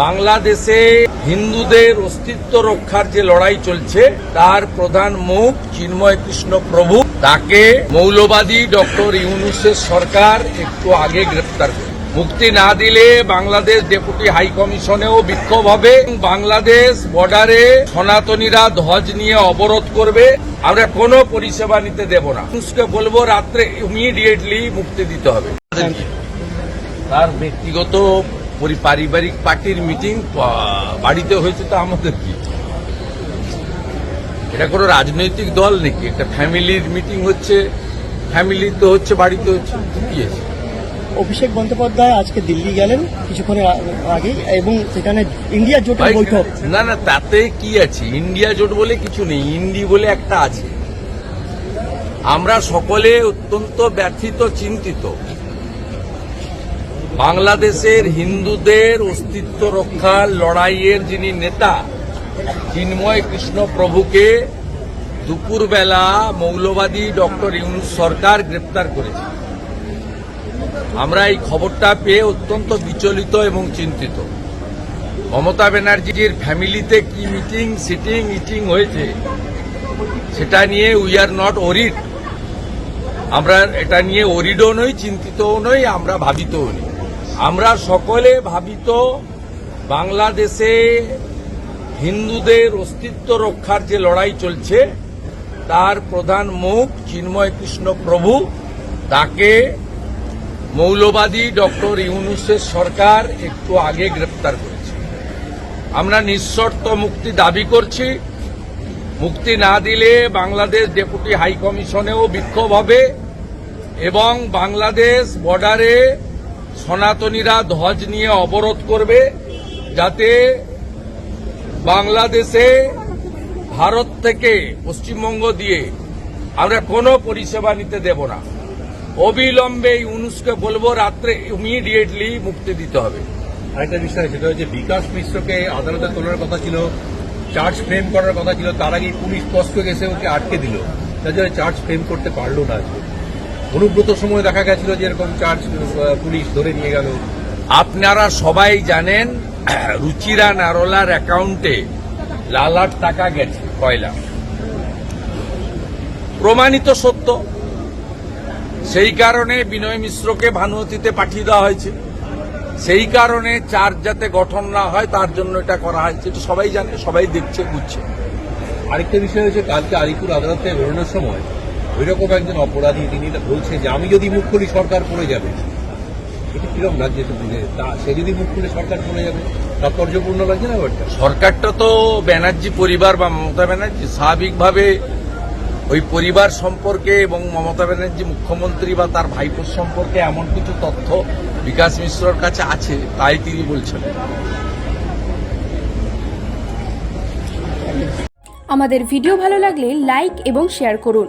বাংলাদেশে হিন্দুদের অস্তিত্ব রক্ষার যে লড়াই চলছে তার প্রধান মুখ চিন্ময় কৃষ্ণ প্রভু। তাকে মৌলবাদী ডক্টর ইউনুসের সরকার একটু আগে গ্রেপ্তার করে। মুক্তি না দিলে বাংলাদেশ ডেপুটি হাই কমিশনেও বিক্ষোভ হবে। বাংলাদেশ বর্ডারে সনাতনীরা ধ্বজ নিয়ে অবরোধ করবে। আমরা কোনো পরিষেবা নিতে দেব না। ইউনুসকে বলব রাত্রে ইমিডিয়েটলি মুক্তি দিতে হবে। তার ব্যক্তিগত পারিবারিক পার্টির মিটিং বাড়িতে হয়েছে তো আমাদের কি? এটা কোনো রাজনৈতিক দল নাকি? একটা ফ্যামিলির মিটিং হচ্ছে ফ্যামিলি তো হচ্ছে বাড়িতে হচ্ছে কি আছে? অভিষেক বন্দ্যোপাধ্যায় আজকে দিল্লি গেলেন কিছুক্ষণের আগে এবং সেখানে ইন্ডিয়া জোট বৈঠক। না না তাতে কি আছে? ইন্ডিয়া জোট বলে কিছু নেই ইন্ডি বলে একটা আছে। আমরা সকলে অত্যন্ত ব্যথিত চিন্তিত। বাংলাদেশের হিন্দুদের অস্তিত্ব রক্ষার লড়াইয়ের যিনি নেতা, চিন্ময় কৃষ্ণ প্রভুকে দুপুরবেলা মৌলবাদী ডক্টর ইউনুস সরকার গ্রেপ্তার করেছে। আমরা এই খবরটা পেয়ে অত্যন্ত বিচলিত এবং চিন্তিত। মমতা ব্যানার্জির ফ্যামিলিতে কি মিটিং, সিটিং, ইটিং হয়েছে, সেটা নিয়ে উই আর নট ওরিড আমরা এটা নিয়ে ওরিডও নই, চিন্তিতও নই, আমরা ভাবিতও নই। আমরা সকলে ভাবিত বাংলাদেশে হিন্দুদের অস্তিত্ব রক্ষার যে লড়াই চলছে, তার প্রধান মুখ চিন্ময় কৃষ্ণ প্রভু। তাকে মৌলবাদী ডক্টর ইউনুসের সরকার একটু আগে গ্রেপ্তার করেছে। আমরা নিঃশর্ত মুক্তি দাবি করছি। মুক্তি না দিলে বাংলাদেশ ডেপুটি হাইকমিশনেও বিক্ষোভ হবে এবং বাংলাদেশ বর্ডারে সনাতনীরা ধ্বজ নিয়ে অবরোধ করবে যাতে বাংলাদেশে ভারত থেকে পশ্চিমবঙ্গ দিয়ে আমরা কোনো পরিষেবা নিতে দেব না। অবিলম্বে এই ইউনুসকে বলব, রাত্রে ইমিডিয়েটলি মুক্তি দিতে হবে। আরেকটা বিষয়, সেটা হচ্ছে বিকাশ মিশ্রকে আদালতে তোলার কথা ছিল, চার্জ ফ্রেম করার কথা ছিল, তার আগে পুলিশ স্পষ্ট গেছে ওকে আটকে দিল। তার জন্য চার্জ ফ্রেম করতে পারল না আজকে। অনুব্রত সময় দেখা গেছিল যে এরকম চার্জ পুলিশ ধরে নিয়ে গেল। আপনারা সবাই জানেন, রুচিরা নারোলার অ্যাকাউন্টে লালার টাকা গেছে, কয়লা। প্রমাণিত সত্য, সেই কারণে বিনয় মিশ্রকে ভানুমতিতে পাঠিয়ে দেওয়া হয়েছে। সেই কারণে চার্জ যাতে গঠন না হয়, তার জন্য এটা করা হয়েছে। এটা সবাই জানে, সবাই দেখছে, বুঝছে। আরেকটা বিষয় হচ্ছে, কালকে আলিপুর আদালতে বেরোনোর সময় ওইরকম একজন অপরাধী তিনি বলছে যে আমি যদি মুখ খুলি সরকার পড়ে যাবে। এটা কীরকম লাগছে তো বুঝে তা সে যদি মুখ খুলে সরকার পড়ে যাবে? তাৎপর্যপূর্ণ লাগছে না ব্যাপারটা? সরকারটা তো ব্যানার্জি পরিবার বা মমতা ব্যানার্জি স্বাভাবিকভাবে ওই পরিবার সম্পর্কে এবং মমতা ব্যানার্জি মুখ্যমন্ত্রী বা তার ভাইপোর সম্পর্কে এমন কিছু তথ্য বিকাশ মিশ্রর কাছে আছে তাই তিনি বলছেন। আমাদের ভিডিও ভালো লাগলে লাইক এবং শেয়ার করুন।